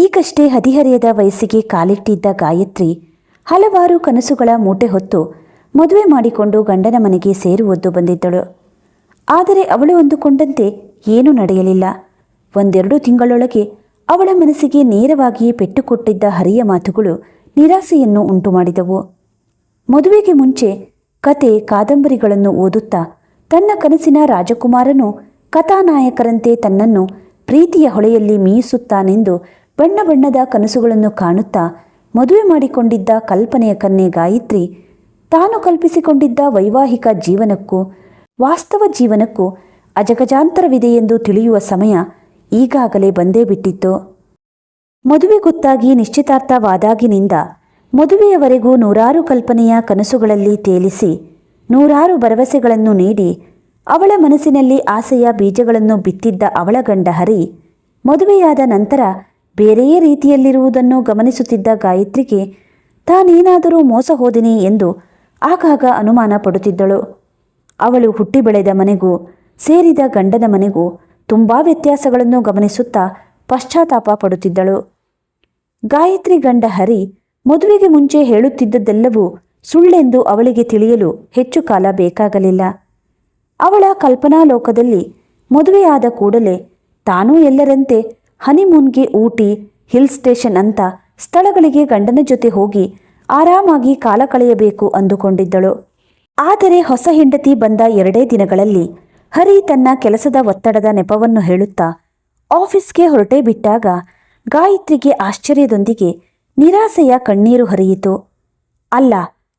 ಈಗಷ್ಟೇ ಹದಿಹರೆಯದ ವಯಸ್ಸಿಗೆ ಕಾಲಿಟ್ಟಿದ್ದ ಗಾಯತ್ರಿ ಹಲವಾರು ಕನಸುಗಳ ಮೂಟೆ ಹೊತ್ತು ಮದುವೆ ಮಾಡಿಕೊಂಡು ಗಂಡನ ಮನೆಗೆ ಸೇರುವದ್ದು ಬಂದಿದ್ದಳು. ಆದರೆ ಅವಳು ಅಂದುಕೊಂಡಂತೆ ಏನೂ ನಡೆಯಲಿಲ್ಲ. ಒಂದೆರಡು ತಿಂಗಳೊಳಗೆ ಅವಳ ಮನಸ್ಸಿಗೆ ನೇರವಾಗಿ ಪೆಟ್ಟು ಕೊಟ್ಟಿದ್ದ ಹರಿಯ ಮಾತುಗಳು ನಿರಾಸೆಯನ್ನು ಉಂಟುಮಾಡಿದವು. ಮದುವೆಗೆ ಮುಂಚೆ ಕತೆ ಕಾದಂಬರಿಗಳನ್ನು ಓದುತ್ತಾ ತನ್ನ ಕನಸಿನ ರಾಜಕುಮಾರನು ಕಥಾನಾಯಕರಂತೆ ತನ್ನನ್ನು ಪ್ರೀತಿಯ ಹೊಳೆಯಲ್ಲಿ ಮೀಯಿಸುತ್ತಾನೆಂದು ಬಣ್ಣ ಬಣ್ಣದ ಕನಸುಗಳನ್ನು ಕಾಣುತ್ತಾ ಮದುವೆ ಮಾಡಿಕೊಂಡಿದ್ದ ಕಲ್ಪನೆಯ ಕನ್ನೆ ಗಾಯತ್ರಿ ತಾನು ಕಲ್ಪಿಸಿಕೊಂಡಿದ್ದ ವೈವಾಹಿಕ ಜೀವನಕ್ಕೂ, ವಾಸ್ತವ ಜೀವನಕ್ಕೂ ಅಜಗಜಾಂತರವಿದೆ ಎಂದು ತಿಳಿಯುವ ಸಮಯ ಈಗಾಗಲೇ ಬಂದೇ ಬಿಟ್ಟಿತ್ತು. ಮದುವೆ ಗೊತ್ತಾಗಿ ನಿಶ್ಚಿತಾರ್ಥವಾದಾಗಿನಿಂದ ಮದುವೆಯವರೆಗೂ ನೂರಾರು ಕಲ್ಪನೆಯ ಕನಸುಗಳಲ್ಲಿ ತೇಲಿಸಿ ನೂರಾರು ಭರವಸೆಗಳನ್ನು ನೀಡಿ ಅವಳ ಮನಸ್ಸಿನಲ್ಲಿ ಆಸೆಯ ಬೀಜಗಳನ್ನು ಬಿತ್ತಿದ್ದ ಅವಳ ಗಂಡ ಹರಿ ಮದುವೆಯಾದ ನಂತರ ಬೇರೆಯೇ ರೀತಿಯಲ್ಲಿರುವುದನ್ನು ಗಮನಿಸುತ್ತಿದ್ದ ಗಾಯತ್ರಿಗೆ, ತಾನೇನಾದರೂ ಮೋಸ ಹೋದಿನಿ ಎಂದು ಆಗಾಗ ಅನುಮಾನ ಪಡುತ್ತಿದ್ದಳು. ಅವಳು ಹುಟ್ಟಿ ಬೆಳೆದ ಮನೆಗೂ, ಸೇರಿದ ಗಂಡನ ಮನೆಗೂ ತುಂಬಾ ವ್ಯತ್ಯಾಸಗಳನ್ನು ಗಮನಿಸುತ್ತಾ ಪಶ್ಚಾತ್ತಾಪ ಪಡುತ್ತಿದ್ದಳು. ಗಾಯತ್ರಿ ಗಂಡ ಹರಿ ಮದುವೆಗೆ ಮುಂಚೆ ಹೇಳುತ್ತಿದ್ದದ್ದೆಲ್ಲವೂ ಸುಳ್ಳೆಂದು ಅವಳಿಗೆ ತಿಳಿಯಲು ಹೆಚ್ಚು ಕಾಲ ಬೇಕಾಗಲಿಲ್ಲ. ಅವಳ ಕಲ್ಪನಾ ಲೋಕದಲ್ಲಿ ಮದುವೆಯಾದ ಕೂಡಲೇ ತಾನೂ ಎಲ್ಲರಂತೆ ಹನಿಮೂನ್ಗೆ ಊಟಿ, ಹಿಲ್ ಸ್ಟೇಷನ್ ಅಂತ ಸ್ಥಳಗಳಿಗೆ ಗಂಡನ ಜೊತೆ ಹೋಗಿ ಆರಾಮಾಗಿ ಕಾಲ ಕಳೆಯಬೇಕು ಅಂದುಕೊಂಡಿದ್ದಳು. ಆದರೆ ಹೊಸ ಹೆಂಡತಿ ಬಂದ ಎರಡೇ ದಿನಗಳಲ್ಲಿ ಹರಿ ತನ್ನ ಕೆಲಸದ ಒತ್ತಡದ ನೆಪವನ್ನು ಹೇಳುತ್ತಾ ಆಫೀಸ್ಗೆ ಹೊರಟೇ ಬಿಟ್ಟಾಗ ಗಾಯತ್ರಿಗೆ ಆಶ್ಚರ್ಯದೊಂದಿಗೆ ನಿರಾಸೆಯ ಕಣ್ಣೀರು ಹರಿಯಿತು. ಅಲ್ಲ,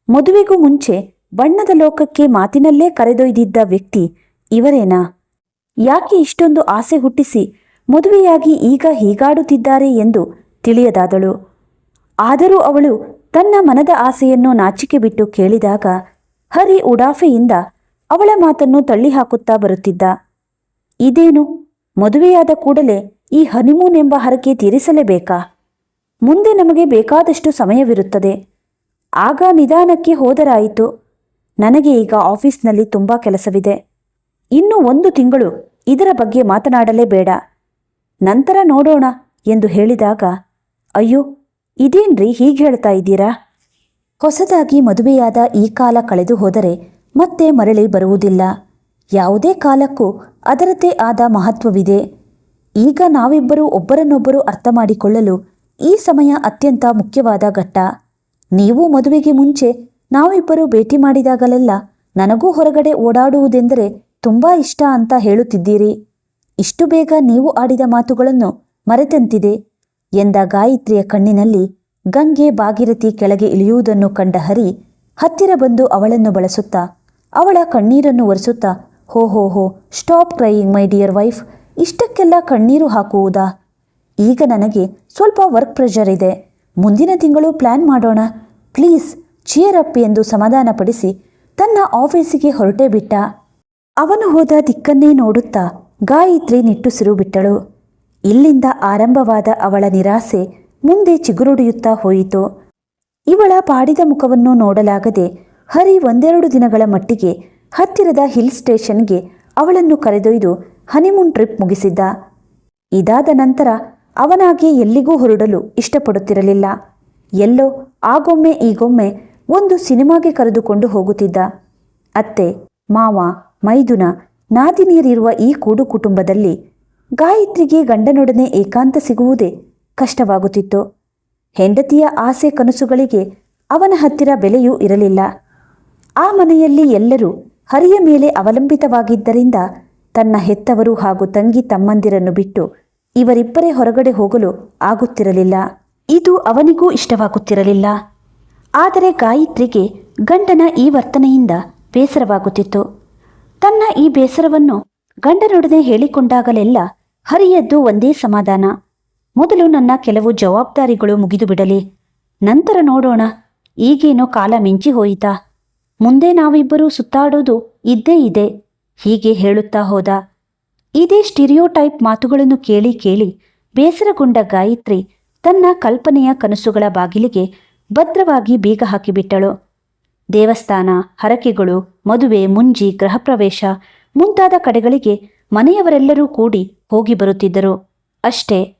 ಮದುವೆಗೂ ಮುಂಚೆ ಬಣ್ಣದ ಲೋಕಕ್ಕೆ ಮಾತಿನಲ್ಲೇ ಕರೆದೊಯ್ದಿದ್ದ ವ್ಯಕ್ತಿ ಇವರೇನಾ? ಯಾಕೆ ಇಷ್ಟೊಂದು ಆಸೆ ಹುಟ್ಟಿಸಿ ಮದುವೆಯಾಗಿ ಈಗ ಹೀಗಾಡುತ್ತಿದ್ದಾರೆ ಎಂದು ತಿಳಿಯದಾದಳು. ಆದರೂ ಅವಳು ತನ್ನ ಮನದ ಆಸೆಯನ್ನು ನಾಚಿಕೆ ಬಿಟ್ಟು ಕೇಳಿದಾಗ ಹರಿ ಉಡಾಫೆಯಿಂದ ಅವಳ ಮಾತನ್ನು ತಳ್ಳಿಹಾಕುತ್ತಾ ಬರುತ್ತಿದ್ದ. ಇದೇನು, ಮದುವೆಯಾದ ಕೂಡಲೇ ಈ ಹನಿಮೂನ್ ಎಂಬ ಹರಕೆ ತೀರಿಸಲೇಬೇಕಾ? ಮುಂದೆ ನಮಗೆ ಬೇಕಾದಷ್ಟು ಸಮಯವಿರುತ್ತದೆ. ಆಗ ನಿಧಾನಕ್ಕೆ ಹೋದರಾಯಿತು. ನನಗೆ ಈಗ ಆಫೀಸ್ನಲ್ಲಿ ತುಂಬ ಕೆಲಸವಿದೆ. ಇನ್ನು ಒಂದು ತಿಂಗಳು ಇದರ ಬಗ್ಗೆ ಮಾತನಾಡಲೇ ಬೇಡ. ನಂತರ ನೋಡೋಣ ಎಂದು ಹೇಳಿದಾಗ, ಅಯ್ಯೋ, ಇದೇನ್ರಿ ಹೀಗೆ ಹೇಳ್ತಾ ಇದ್ದೀರಾ? ಹೊಸದಾಗಿ ಮದುವೆಯಾದ ಈ ಕಾಲ ಕಳೆದು ಹೋದರೆ ಮತ್ತೆ ಮರಳಿ ಬರುವುದಿಲ್ಲ. ಯಾವುದೇ ಕಾಲಕ್ಕೂ ಅದರದ್ದೇ ಆದ ಮಹತ್ವವಿದೆ. ಈಗ ನಾವಿಬ್ಬರೂ ಒಬ್ಬರನ್ನೊಬ್ಬರು ಅರ್ಥ ಮಾಡಿಕೊಳ್ಳಲು ಈ ಸಮಯ ಅತ್ಯಂತ ಮುಖ್ಯವಾದ ಘಟ್ಟ. ನೀವು ಮದುವೆಗೆ ಮುಂಚೆ ನಾವಿಬ್ಬರು ಭೇಟಿ ಮಾಡಿದಾಗಲೆಲ್ಲ ನನಗೂ ಹೊರಗಡೆ ಓಡಾಡುವುದೆಂದರೆ ತುಂಬಾ ಇಷ್ಟ ಅಂತ ಹೇಳುತ್ತಿದ್ದೀರಿ. ಇಷ್ಟು ಬೇಗ ನೀವು ಆಡಿದ ಮಾತುಗಳನ್ನು ಮರೆತಂತಿದೆ ಎಂದ ಗಾಯತ್ರಿಯ ಕಣ್ಣಿನಲ್ಲಿ ಗಂಗೆ ಬಾಗಿರತಿ ಕೆಳಗೆ ಇಳಿಯುವುದನ್ನು ಕಂಡ ಹರಿ ಹತ್ತಿರ ಬಂದು ಅವಳನ್ನು ಬಳಸುತ್ತಾ, ಅವಳ ಕಣ್ಣೀರನ್ನು ಒರೆಸುತ್ತಾ, ಹೋ ಹೋ ಹೋ, stop crying my dear wife, ಇಷ್ಟಕ್ಕೆಲ್ಲ ಕಣ್ಣೀರು ಹಾಕುವುದಾ? ಈಗ ನನಗೆ ಸ್ವಲ್ಪ ವರ್ಕ್ ಪ್ರೆಷರ್ ಇದೆ. ಮುಂದಿನ ತಿಂಗಳು ಪ್ಲ್ಯಾನ್ ಮಾಡೋಣ. ಪ್ಲೀಸ್, ಚಿಯರ್ ಅಪ್ ಎಂದು ಸಮಾಧಾನಪಡಿಸಿ ತನ್ನ ಆಫೀಸಿಗೆ ಹೊರಟೇ ಬಿಟ್ಟ. ಅವನು ಹೋದ ದಿಕ್ಕನ್ನೇ ನೋಡುತ್ತಾ ಗಾಯತ್ರಿ ನಿಟ್ಟುಸಿರು ಬಿಟ್ಟಳು. ಇಲ್ಲಿಂದ ಆರಂಭವಾದ ಅವಳ ನಿರಾಸೆ ಮುಂದೆ ಚಿಗುರುಡಿಯುತ್ತಾ ಹೋಯಿತು. ಇವಳ ಪಾಡಿದ ಮುಖವನ್ನು ನೋಡಲಾಗದೆ ಹರಿ ಒಂದೆರಡು ದಿನಗಳ ಮಟ್ಟಿಗೆ ಹತ್ತಿರದ ಹಿಲ್ ಸ್ಟೇಷನ್ಗೆ ಅವಳನ್ನು ಕರೆದೊಯ್ದು ಹನಿಮೂನ್ ಟ್ರಿಪ್ ಮುಗಿಸಿದ್ದ. ಇದಾದ ನಂತರ ಅವನಾಗಿ ಎಲ್ಲಿಗೂ ಹೊರಡಲು ಇಷ್ಟಪಡುತ್ತಿರಲಿಲ್ಲ. ಎಲ್ಲೋ ಆಗೊಮ್ಮೆ ಈಗೊಮ್ಮೆ ಒಂದು ಸಿನಿಮಾಗೆ ಕರೆದುಕೊಂಡು ಹೋಗುತ್ತಿದ್ದ. ಅತ್ತೆ, ಮಾವ, ಮೈದುನ ನಾದಿನಿಯರಿರುವ ಈ ಕೂಡು ಕುಟುಂಬದಲ್ಲಿ ಗಾಯತ್ರಿಗೆ ಗಂಡನೊಡನೆ ಏಕಾಂತ ಸಿಗುವುದೇ ಕಷ್ಟವಾಗುತ್ತಿತ್ತು. ಹೆಂಡತಿಯ ಆಸೆ ಕನಸುಗಳಿಗೆ ಅವನ ಹತ್ತಿರ ಬೆಲೆಯೂ ಇರಲಿಲ್ಲ. ಆ ಮನೆಯಲ್ಲಿ ಎಲ್ಲರೂ ಹರಿಯ ಮೇಲೆ ಅವಲಂಬಿತವಾಗಿದ್ದರಿಂದ ತನ್ನ ಹೆತ್ತವರು ಹಾಗೂ ತಂಗಿ ತಮ್ಮಂದಿರನ್ನು ಬಿಟ್ಟು ಇವರಿಬ್ಬರೇ ಹೊರಗಡೆ ಹೋಗಲು ಆಗುತ್ತಿರಲಿಲ್ಲ. ಇದು ಅವನಿಗೂ ಇಷ್ಟವಾಗುತ್ತಿರಲಿಲ್ಲ. ಆದರೆ ಗಾಯತ್ರಿಗೆ ಗಂಡನ ಈ ವರ್ತನೆಯಿಂದ ಬೇಸರವಾಗುತ್ತಿತ್ತು. ತನ್ನ ಈ ಬೇಸರವನ್ನು ಗಂಡನೊಡನೆ ಹೇಳಿಕೊಂಡಾಗಲೆಲ್ಲ ಹರಿಯದ್ದು ಒಂದೇ ಸಮಾಧಾನ. ಮೊದಲು ನನ್ನ ಕೆಲವು ಜವಾಬ್ದಾರಿಗಳು ಮುಗಿದು ಬಿಡಲಿ ನಂತರ ನೋಡೋಣ, ಈಗೇನೋ ಕಾಲ ಮಿಂಚಿ ಹೋಯಿತಾ? ಮುಂದೆ ನಾವಿಬ್ಬರೂ ಸುತ್ತಾಡೋದು ಇದ್ದೇ ಇದೆ, ಹೀಗೆ ಹೇಳುತ್ತಾ ಹೋದ. ಇದೇ ಸ್ಟಿರಿಯೋಟೈಪ್ ಮಾತುಗಳನ್ನು ಕೇಳಿ ಕೇಳಿ ಬೇಸರಗೊಂಡ ಗಾಯತ್ರಿ ತನ್ನ ಕಲ್ಪನೆಯ ಕನಸುಗಳ ಬಾಗಿಲಿಗೆ ಭದ್ರವಾಗಿ ಬೀಗ ಹಾಕಿಬಿಟ್ಟಳು. ದೇವಸ್ಥಾನ, ಹರಕೆಗಳು, ಮದುವೆ, ಮುಂಜಿ, ಗೃಹಪ್ರವೇಶ ಮುಂತಾದ ಕಡೆಗಳಿಗೆ ಮನೆಯವರೆಲ್ಲರೂ ಕೂಡಿ ಹೋಗಿ ಬರುತ್ತಿದ್ದರು. ಅಷ್ಟೇ,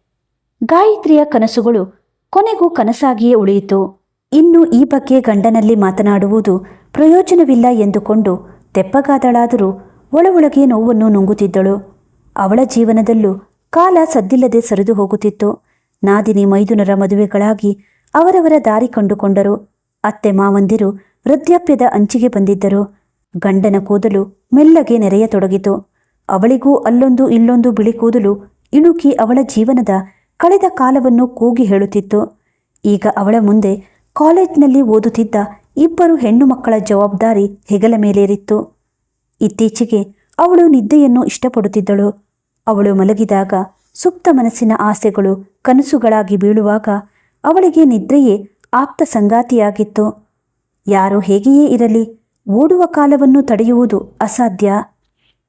ಗಾಯತ್ರಿಯ ಕನಸುಗಳು ಕೊನೆಗೂ ಕನಸಾಗಿಯೇ ಉಳಿಯಿತು. ಇನ್ನು ಈ ಬಗ್ಗೆ ಗಂಡನಲ್ಲಿ ಮಾತನಾಡುವುದು ಪ್ರಯೋಜನವಿಲ್ಲ ಎಂದುಕೊಂಡು ತೆಪ್ಪಗಾದಳಾದರೂ ಒಳಗೊಳಗೆ ನೋವನ್ನು ನುಂಗುತ್ತಿದ್ದಳು. ಅವಳ ಜೀವನದಲ್ಲೂ ಕಾಲ ಸದ್ದಿಲ್ಲದೆ ಸರಿದು ಹೋಗುತ್ತಿತ್ತು. ನಾದಿನಿ ಮೈದುನರ ಮದುವೆಗಳಾಗಿ ಅವರವರ ದಾರಿ ಕಂಡುಕೊಂಡರು. ಅತ್ತೆ ಮಾವಂದಿರು ವೃದ್ಧಾಪ್ಯದ ಅಂಚಿಗೆ ಬಂದಿದ್ದರು. ಗಂಡನ ಕೂದಲು ಮೆಲ್ಲಗೆ ನೆರೆಯತೊಡಗಿತು. ಅವಳಿಗೂ ಅಲ್ಲೊಂದು ಇಲ್ಲೊಂದು ಬಿಳಿ ಕೂದಲು ಇಣುಕಿ ಅವಳ ಜೀವನದ ಕಳೆದ ಕಾಲವನ್ನು ಕೂಗಿ ಹೇಳುತ್ತಿತ್ತು. ಈಗ ಅವಳ ಮುಂದೆ ಕಾಲೇಜ್ನಲ್ಲಿ ಓದುತ್ತಿದ್ದ ಇಬ್ಬರು ಹೆಣ್ಣು ಮಕ್ಕಳ ಜವಾಬ್ದಾರಿ ಹೆಗಲ ಮೇಲೇರಿತ್ತು. ಇತ್ತೀಚೆಗೆ ಅವಳು ನಿದ್ದೆಯನ್ನು ಇಷ್ಟಪಡುತ್ತಿದ್ದಳು. ಅವಳು ಮಲಗಿದಾಗ ಸುಪ್ತ ಮನಸ್ಸಿನ ಆಸೆಗಳು ಕನಸುಗಳಾಗಿ ಬೀಳುವಾಗ ಅವಳಿಗೆ ನಿದ್ರೆಯೇ ಆಪ್ತ ಸಂಗಾತಿಯಾಗಿತ್ತು. ಯಾರು ಹೇಗೆಯೇ ಇರಲಿ, ಓಡುವ ಕಾಲವನ್ನು ತಡೆಯುವುದು ಅಸಾಧ್ಯ.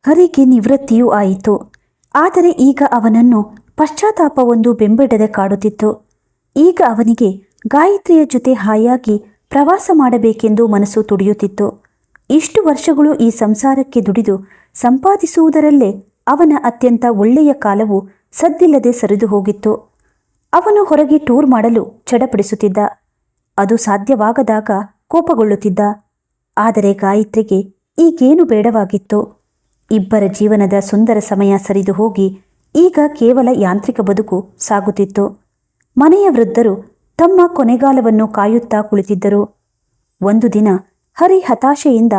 ಹರಿಗೆ ನಿವೃತ್ತಿಯೂ ಆಯಿತು. ಆದರೆ ಈಗ ಅವನನ್ನು ಪಶ್ಚಾತ್ತಾಪವೊಂದು ಬೆಂಬಿಡದೆ ಕಾಡುತ್ತಿತ್ತು. ಈಗ ಅವನಿಗೆ ಗಾಯತ್ರಿಯ ಜೊತೆ ಹಾಯಾಗಿ ಪ್ರವಾಸ ಮಾಡಬೇಕೆಂದು ಮನಸ್ಸು ತುಡಿಯುತ್ತಿತ್ತು. ಇಷ್ಟು ವರ್ಷಗಳು ಈ ಸಂಸಾರಕ್ಕೆ ದುಡಿದು ಸಂಪಾದಿಸುವುದರಲ್ಲೇ ಅವನ ಅತ್ಯಂತ ಒಳ್ಳೆಯ ಕಾಲವು ಸದ್ದಿಲ್ಲದೆ ಸರಿದು ಹೋಗಿತ್ತು. ಅವನು ಹೊರಗೆ ಟೂರ್ ಮಾಡಲು ಚಡಪಡಿಸುತ್ತಿದ್ದ. ಅದು ಸಾಧ್ಯವಾಗದಾಗ ಕೋಪಗೊಳ್ಳುತ್ತಿದ್ದ. ಆದರೆ ಗಾಯತ್ರಿಗೆ ಈಗೇನು ಬೇಡವಾಗಿತ್ತು? ಇಬ್ಬರ ಜೀವನದ ಸುಂದರ ಸಮಯ ಸರಿದು ಹೋಗಿ ಈಗ ಕೇವಲ ಯಾಂತ್ರಿಕ ಬದುಕು ಸಾಗುತ್ತಿತ್ತು. ಮನೆಯ ವೃದ್ಧರು ತಮ್ಮ ಕೊನೆಗಾಲವನ್ನು ಕಾಯುತ್ತಾ ಕುಳಿತಿದ್ದರು. ಒಂದು ದಿನ ಹರಿ ಹತಾಶೆಯಿಂದ,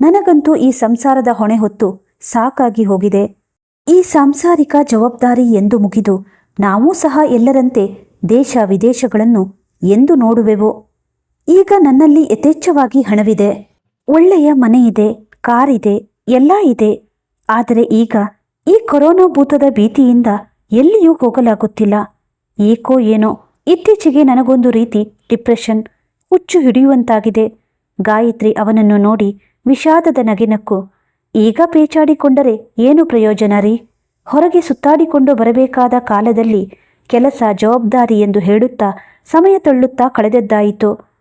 ನನಗಂತೂ ಈ ಸಂಸಾರದ ಹೊಣೆ ಹೊತ್ತು ಸಾಕಾಗಿ ಹೋಗಿದೆ. ಈ ಸಾಂಸಾರಿಕ ಜವಾಬ್ದಾರಿ ಎಂದು ಮುಗಿದು ನಾವೂ ಸಹ ಎಲ್ಲರಂತೆ ದೇಶ ವಿದೇಶಗಳನ್ನು ಎಂದು ನೋಡುವೆವೋ? ಈಗ ನನ್ನಲ್ಲಿ ಯಥೇಚ್ಛವಾಗಿ ಹಣವಿದೆ. ಒಳ್ಳೆಯ ಮನೆ ಮನೆಯಿದೆ, ಕಾರಿದೆ, ಎಲ್ಲ ಇದೆ. ಆದರೆ ಈಗ ಈ ಕೊರೋನಾ ಭೂತದ ಭೀತಿಯಿಂದ ಎಲ್ಲಿಯೂ ಹೋಗಲಾಗುತ್ತಿಲ್ಲ. ಏಕೋ ಏನೋ, ಇತ್ತೀಚೆಗೆ ನನಗೊಂದು ರೀತಿ ಡಿಪ್ರೆಷನ್ ಹುಚ್ಚು ಹಿಡಿಯುವಂತಾಗಿದೆ. ಗಾಯತ್ರಿ ಅವನನ್ನು ನೋಡಿ ವಿಷಾದದ ನಗಿನಕ್ಕು ಈಗ ಪೇಚಾಡಿಕೊಂಡರೆ ಏನು ಪ್ರಯೋಜನ ರೀ? ಹೊರಗೆ ಸುತ್ತಾಡಿಕೊಂಡು ಬರಬೇಕಾದ ಕಾಲದಲ್ಲಿ ಕೆಲಸ ಜವಾಬ್ದಾರಿ ಎಂದು ಹೇಳುತ್ತಾ ಸಮಯ ತಳ್ಳುತ್ತಾ ಕಳೆದದ್ದಾಯಿತು.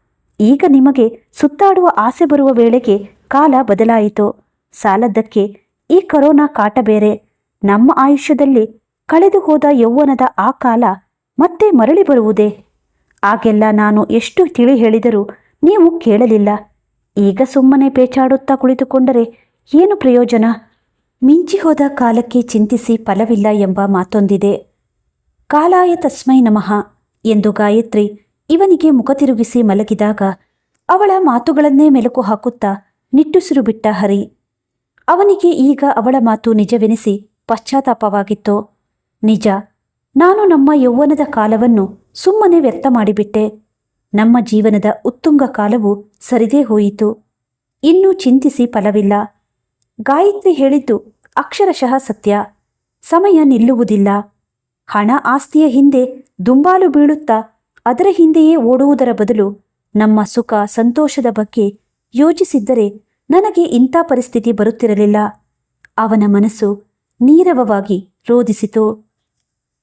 ಈಗ ನಿಮಗೆ ಸುತ್ತಾಡುವ ಆಸೆ ಬರುವ ವೇಳೆಗೆ ಕಾಲ ಬದಲಾಯಿತು. ಸಾಲದ್ದಕ್ಕೆ ಈ ಕರೋನಾ ಕಾಟ ಬೇರೆ. ನಮ್ಮ ಆಯುಷ್ಯದಲ್ಲಿ ಕಳೆದು ಹೋದ ಯೌವನದ ಆ ಕಾಲ ಮತ್ತೆ ಮರಳಿ ಬರುವುದೇ? ಆಗೆಲ್ಲ ನಾನು ಎಷ್ಟು ತಿಳಿ ಹೇಳಿದರೂ ನೀವು ಕೇಳಲಿಲ್ಲ. ಈಗ ಸುಮ್ಮನೆ ಪೇಚಾಡುತ್ತಾ ಕುಳಿತುಕೊಂಡರೆ ಏನು ಪ್ರಯೋಜನ? ಮಿಂಚಿ ಹೋದ ಕಾಲಕ್ಕೆ ಚಿಂತಿಸಿ ಫಲವಿಲ್ಲ ಎಂಬ ಮಾತೊಂದಿದೆ. ಕಾಲಾಯ ತಸ್ಮೈ ನಮಃ ಎಂದು ಗಾಯತ್ರಿ ಇವನಿಗೆ ಮುಖ ತಿರುಗಿಸಿ ಮಲಗಿದಾಗ ಅವಳ ಮಾತುಗಳನ್ನೇ ಮೆಲುಕು ಹಾಕುತ್ತಾ ನಿಟ್ಟುಸಿರು ಬಿಟ್ಟ ಹರಿ. ಅವನಿಗೆ ಈಗ ಅವಳ ಮಾತು ನಿಜವೆನಿಸಿ ಪಶ್ಚಾತ್ತಾಪವಾಗಿತ್ತು. ನಿಜ, ನಾನು ನಮ್ಮ ಯೌವನದ ಕಾಲವನ್ನು ಸುಮ್ಮನೆ ವ್ಯರ್ಥ ಮಾಡಿಬಿಟ್ಟೆ. ನಮ್ಮ ಜೀವನದ ಉತ್ತುಂಗ ಕಾಲವು ಸರಿದೇ ಹೋಯಿತು. ಇನ್ನೂ ಚಿಂತಿಸಿ ಫಲವಿಲ್ಲ. ಗಾಯತ್ರಿ ಹೇಳಿದ್ದು ಅಕ್ಷರಶಃ ಸತ್ಯ. ಸಮಯ ನಿಲ್ಲುವುದಿಲ್ಲ. ಹಣ ಆಸ್ತಿಯ ಹಿಂದೆ ದುಂಬಾಲು ಬೀಳುತ್ತಾ ಅದರ ಹಿಂದೆಯೇ ಓಡುವುದರ ಬದಲು ನಮ್ಮ ಸುಖ ಸಂತೋಷದ ಬಗ್ಗೆ ಯೋಚಿಸಿದ್ದರೆ ನನಗೆ ಇಂಥ ಪರಿಸ್ಥಿತಿ ಬರುತ್ತಿರಲಿಲ್ಲ. ಅವನ ಮನಸ್ಸು ನೀರವವಾಗಿ ರೋಧಿಸಿತು.